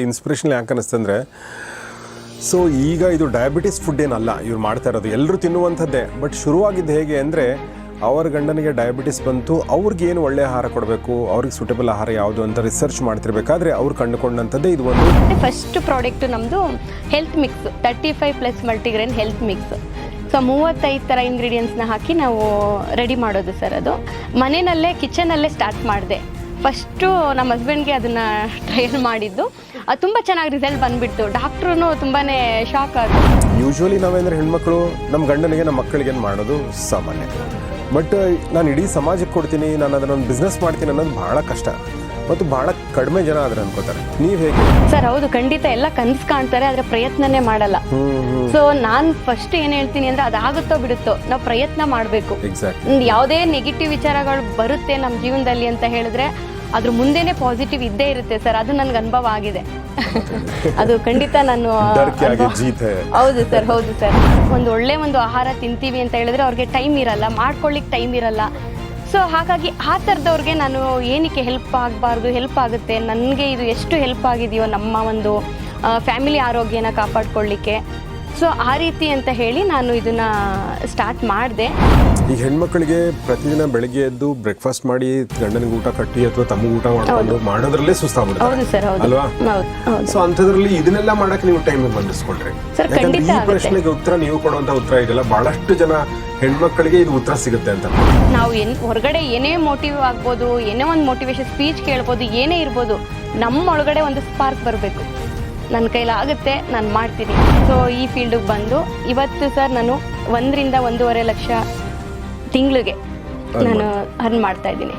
Inspiration ಯಾಕೆ ಅನ್ನಿಸ್ತಂದ್ರೆ so ಈಗ ಇದು ಡಯಾಬಿಟಿಸ್ ಫುಡ್ ಏನಲ್ಲ, ಇವ್ರು ಮಾಡ್ತಾ ಇರೋದು ಎಲ್ಲರೂ ತಿನ್ನುವಂಥದ್ದೇ. ಬಟ್ ಶುರುವಾಗಿದ್ದು ಹೇಗೆ ಅಂದರೆ, ಅವರ ಗಂಡನಿಗೆ ಡಯಾಬಿಟಿಸ್ ಬಂತು, ಅವ್ರಿಗೆ ಏನು ಒಳ್ಳೆ ಆಹಾರ ಕೊಡಬೇಕು, ಅವ್ರಿಗೆ ಸೂಟಬಲ್ ಆಹಾರ ಯಾವುದು ಅಂತ ರಿಸರ್ಚ್ ಮಾಡ್ತಿರ್ಬೇಕಾದ್ರೆ ಅವ್ರು ಕಂಡುಕೊಂಡಂಥದ್ದೇ ಇದು ಒಂದು ಫಸ್ಟ್ ಪ್ರಾಡಕ್ಟ್ ನಮ್ಮದು health mix thirty five plus multigrain health mix so ಮೂವತ್ತೈದು ಥರ ಇಂಗ್ರೀಡಿಯೆಂಟ್ಸ್ನ ಹಾಕಿ ನಾವು ರೆಡಿ ಮಾಡೋದು ಸರ್ ಅದು. ಮನೆಯಲ್ಲೇ ಕಿಚನಲ್ಲೇ ಸ್ಟಾರ್ಟ್ ಮಾಡಿದೆ. ಫಸ್ಟು ನಮ್ಮ ಹಸ್ಬೆಂಡ್ಗೆ ಅದನ್ನು ಟ್ರಯಲ್ ಮಾಡಿದ್ದು. ಅದು ತುಂಬ ಚೆನ್ನಾಗಿ ರಿಸಲ್ಟ್ ಬಂದುಬಿಡ್ತು. ಡಾಕ್ಟ್ರೂ ತುಂಬಾ ಶಾಕ್ ಆಗಿತ್ತು ಯೂಶ್ವಲಿ ನಾವೇಂದ್ರೆ ಹೆಣ್ಮಕ್ಳು ನಮ್ಮ ಗಂಡನಿಗೆ ನಮ್ಮ ಮಕ್ಕಳಿಗೆ ಮಾಡೋದು ಸಾಮಾನ್ಯ. ಬಟ್ ನಾನು ಇಡೀ ಸಮಾಜಕ್ಕೆ ಕೊಡ್ತೀನಿ, ನಾನು ಅದನ್ನೊಂದು ಬಿಸ್ನೆಸ್ ಮಾಡ್ತೀನಿ ಅನ್ನೋದು ಭಾಳ ಕಷ್ಟ. ಮತ್ತು ಬಹಳ ಕಡಿಮೆ ಜನ ಆದ್ರೆ ಅನ್ಕೋತಾರೆ. ನೀವ್ ಹೇಗೆ? ಸರ್ ಹೌದು ಖಂಡಿತ ಎಲ್ಲ ಕನಸು ಕಾಣ್ತಾರೆ ಆದ್ರೆ ಪ್ರಯತ್ನನೇ ಮಾಡಲ್ಲ. ಸೊ ನಾನ್ ಫಸ್ಟ್ ಏನ್ ಹೇಳ್ತೀನಿ ಅಂದ್ರೆ ಅದಾಗುತ್ತೋ ಬಿಡುತ್ತೋ ನಾವು ಪ್ರಯತ್ನ ಮಾಡಬೇಕು. ಎಕ್ಸಾಕ್ಟ್ ಯಾವುದೇ ನೆಗೆಟಿವ್ ವಿಚಾರಗಳು ಬರುತ್ತೆ ನಮ್ಮ ಜೀವನದಲ್ಲಿ ಅಂತ ಹೇಳಿದ್ರೆ ಅದ್ರ ಮುಂದೆನೆ ಪಾಸಿಟಿವ್ ಇದ್ದೇ ಇರುತ್ತೆ ಸರ್ ಅದು ನನ್ಗೆ ಅನುಭವ ಆಗಿದೆ. ಅದು ಖಂಡಿತ ನಾನು. ಹೌದು ಸರ್ ಹೌದು ಸರ್. ಒಂದು ಒಳ್ಳೆ ಒಂದು ಆಹಾರ ತಿಂತೀವಿ ಅಂತ ಹೇಳಿದ್ರೆ ಅವ್ರಿಗೆ ಟೈಮ್ ಇರಲ್ಲ ಮಾಡ್ಕೊಳ್ಳಿಕ್ಕೆ ಟೈಮ್ ಇರಲ್ಲ. ಸೊ ಹಾಗಾಗಿ ಆ ಥರದವ್ರಿಗೆ ನಾನು ಏನಕ್ಕೆ ಹೆಲ್ಪ್ ಆಗಬಾರ್ದು ಹೆಲ್ಪ್ ಆಗುತ್ತೆ? ನನಗೆ ಇದು ಎಷ್ಟು ಹೆಲ್ಪ್ ಆಗಿದೆಯೋ ನಮ್ಮ ಒಂದು ಫ್ಯಾಮಿಲಿ ಆರೋಗ್ಯನ ಕಾಪಾಡ್ಕೊಳ್ಳಿಕ್ಕೆ. ಸೊ ಆ ರೀತಿ ಅಂತ ಹೇಳಿ ನಾನು ಇದನ್ನ ಸ್ಟಾರ್ಟ್ ಮಾಡಿದೆ. ಈಗ ಹೆಣ್ಮಕ್ಳಿಗೆ ಪ್ರತಿದಿನ ಬೆಳಗ್ಗೆ ಎದ್ದು ಬ್ರೇಕ್ಫಾಸ್ಟ್ ಮಾಡಿ ಗಂಡನಿಗೆ ಊಟ ಕಟ್ಟಿ ಅಥವಾ ತಮ್ಮ ಊಟ ಮಾಡ್ಕೊಂಡು ಮಾಡೋದ್ರಲ್ಲೇ ಹೌದು ಸರ್ ಹೌದು. ಅಲ್ವಾ? ಹೌದು ಹೌದು. ಸೊ ಅಂಥದ್ರಲ್ಲಿ ಇದನ್ನೆಲ್ಲ ಮಾಡಕ್ಕೆ ನೀವು ಟೈಮ್ Sir, ಯಾಕಂದ್ರೆ ಖಂಡಿತ ಈ ಆಗುತ್ತೆ. ಪ್ರಶ್ನೆಗೆ ಉತ್ತರ ನೀವು ಕೊಡುವಂತ ಉತ್ತರ ಇದೆಲ್ಲ. ಬಹಳಷ್ಟು ಜನ ಹೆಣ್ಮಕ್ಳಿಗೆ ಇದು ಉತ್ತರ ಸಿಗುತ್ತೆ ಅಂತ. ನಾವು ಏನ್ ಹೊರಗಡೆ ಏನೇ ಮೋಟಿವ್ ಆಗ್ಬೋದು ಏನೇ ಒಂದು ಮೋಟಿವೇಶನ್ ಸ್ಪೀಚ್ ಕೇಳ್ಬೋದು ಏನೇ ಇರ್ಬೋದು ನಮ್ಮ ಒಳಗಡೆ ಒಂದು ಸ್ಪಾರ್ಕ್ ಬರಬೇಕು. ನನ್ನ ಕೈಲಾಗುತ್ತೆ ನಾನು ಮಾಡ್ತೀನಿ. ಸೊ ಈ ಫೀಲ್ಡಿಗೆ ಬಂದು ಇವತ್ತು ಸರ್ ನಾನು ಒಂದರಿಂದ ಒಂದೂವರೆ ಲಕ್ಷ ತಿಂಗಳಿಗೆ ನಾನು ಅರ್ನ್ ಮಾಡ್ತಾ ಇದ್ದೀನಿ.